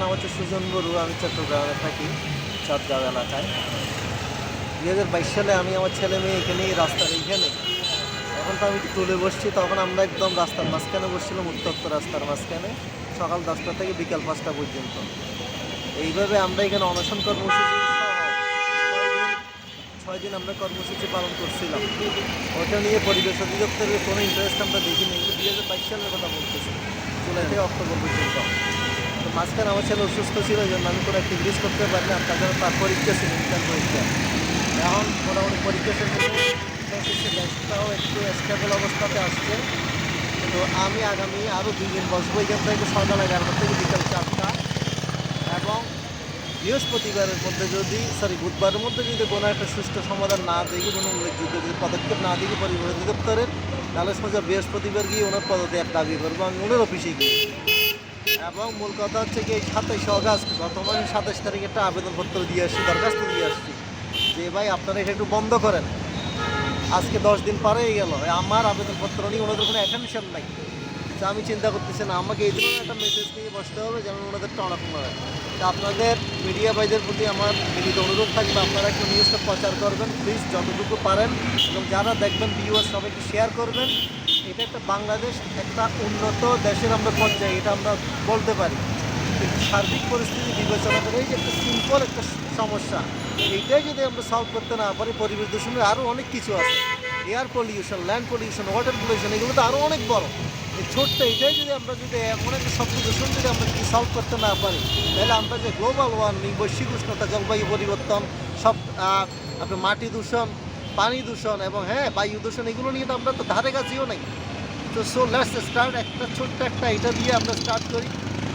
সুজন বড়ু, আমি চট্টগ্রামে থাকি চাঁদগাঁও এলাকায়। দুই হাজার বাইশ সালে আমি আমার ছেলে মেয়ে এখানে রাস্তার এইখানে, এখন তো আমি তুলে বসছি, তখন আমরা একদম রাস্তার মাঝখানে বসছিলাম, উত্তপ্ত রাস্তার মাঝখানে, সকাল দশটা থেকে বিকাল পাঁচটা পর্যন্ত। এইভাবে আমরা এখানে অনশন কর্মসূচি ছয় দিন আমরা কর্মসূচি পালন করছিলাম। ওটা নিয়ে পরিবেশ অধিদপ্তরের কোনো ইন্টারেস্ট আমরা দেখিনি। কিন্তু দুই হাজার বাইশ সালের কথা বলতেছি, জুলাই থেকে অক্টোবর পর্যন্ত। মাঝখানে আমার ছেলে অসুস্থ ছিল জন্য আমি কোনো অ্যাক্টিভিটিস করতে পারি না তাছাড়া তার পরীক্ষা ছিল ইন্টার পরীক্ষা। এখন মোটামুটি পরীক্ষা শেষ দেশটাও একটু স্টেবল অবস্থাতে আসছে। তো আমি আগামী আরও দুই দিন বসবো। এখান থেকে সকাল এগারোটা থেকে বিকাল চারটা। এবং বৃহস্পতিবারের মধ্যে যদি সরি বুধবারের মধ্যে যদি কোনো একটা সুষ্ঠু সমাধান না দেখি, কোনো উল্লেখযোগ্য যদি পদক্ষেপ না দেখি পরিবহন অধিদপ্তরের, তাহলে সোজা বৃহস্পতিবার গিয়ে ওনার পদত্যাগ দাবি করব, আমি ওনার অফিসে গিয়ে। এবং মূল কথা হচ্ছে কি সাতাইশে অগাস্ট গত মাসের সাতাশ তারিখে একটা আবেদনপত্র দিয়ে আসছি, দরখাস্ত দিয়ে আসছি যে, ভাই, আপনারা এটা একটু বন্ধ করেন। আজকে দশ দিন পারেই গেল। আমার আবেদনপত্র নিয়ে ওনাদের কোনো অ্যাটেনশন নাই। তো আমি চিন্তা করতেছি না, আমাকে এই ধরনের একটা মেসেজ নিয়ে বসতে হবে যেন ওনাদের টনাপনা হয় তো আপনাদের মিডিয়া ভাইদের প্রতি আমার বিনীত অনুরোধ থাকবে, আপনারা একটু নিউজটা প্রচার করবেন প্লিজ যতটুকু পারেন এবং যারা দেখবেন ভিউয়ার সবাইকে শেয়ার করবেন। এটা একটা বাংলাদেশ, একটা উন্নত দেশের আমরা পর্যায়ে, এটা আমরা বলতে পারি। সার্বিক পরিস্থিতি বিবেচনা করে এই যে একটা সিম্পল একটা সমস্যা, এইটাই যদি আমরা সলভ করতে না পারি, পরিবেশ দূষণের আরও অনেক কিছু আছে। Air pollution land pollution water pollution এগুলো তো আরও অনেক বড়। এই ছোট্ট এটাই যদি আমরা যদি এমন একটা শব্দ দূষণ যদি আমরা কি সলভ করতে না পারি, তাহলে আমরা যে গ্লোবাল ওয়ার্মিং বৈশ্বিক উষ্ণতা, জলবায়ু পরিবর্তন, সব আপনার মাটি দূষণ, পানি দূষণ এবং হ্যাঁ বায়ু দূষণ, এগুলো নিয়ে তো আমরা তো ধারে কাছেও নাই। তো সো লেটস স্টার্ট একটা ছোট্ট একটা এটা দিয়ে আমরা স্টার্ট করি।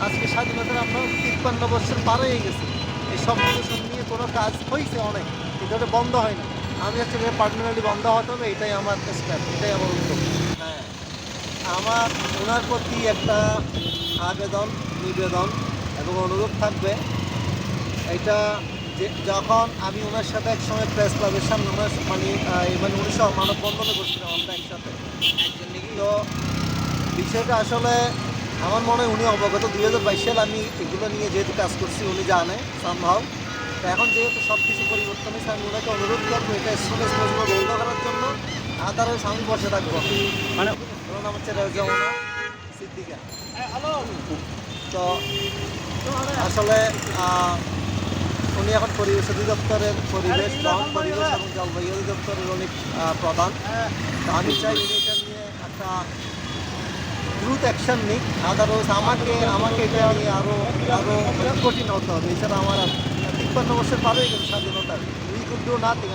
আজকে স্বাধীনতার আমরা তিপ্পান্ন বছর পার হয়ে গেছি। এই সব দূষণ নিয়ে কোনো কাজ হয়েছে অনেক। কিন্তু এটা বন্ধ হয় না। আমি হচ্ছে পার্টনারলি বন্ধ হতে হবে, এটাই আমার স্টেপ এটাই আমার উদ্যোগ। হ্যাঁ। আমার ওনার প্রতি একটা আবেদন, নিবেদন এবং অনুরোধ থাকবে। এটা যে যখন আমি ওনার সাথে একসময় প্রেস ক্লাবের সামনে, ওনার মানে মানে উনি সব মানববন্ধনে করছিলাম আমরা একসাথে। তো বিষয়টা আসলে আমার মনে হয় উনি অবগত। দুই হাজার বাইশ সালে আমি এগুলো নিয়ে যেহেতু কাজ করছি উনি জানে সম্ভব তো এখন যেহেতু সব কিছু পরিবর্তন হয়েছে আমি ওনাকে অনুরোধ করব এটা স্টুডেন্টস বন্ধ করার জন্য আদারওয়াইজ আমি বসে থাকব। মানে ওনার রেজওয়ানা সিদ্দিকা। তো আসলে উনি এখন পরিবেশ অধিদপ্তরের পরিবেশ বন পরিবেশ এবং জলবায়ু অধিদপ্তরের আহ, প্রধান। আমি চাই উনি দ্রুত অ্যাকশন আমাকে আমাকে আরও আরও কঠিন হতে হবে। এছাড়া আমার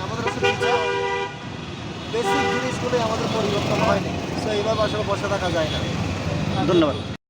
আমাদের বেসিক জিনিসগুলোই আমাদের পরিবর্তন হয়নি সো বসে থাকা যায় না। ধন্যবাদ।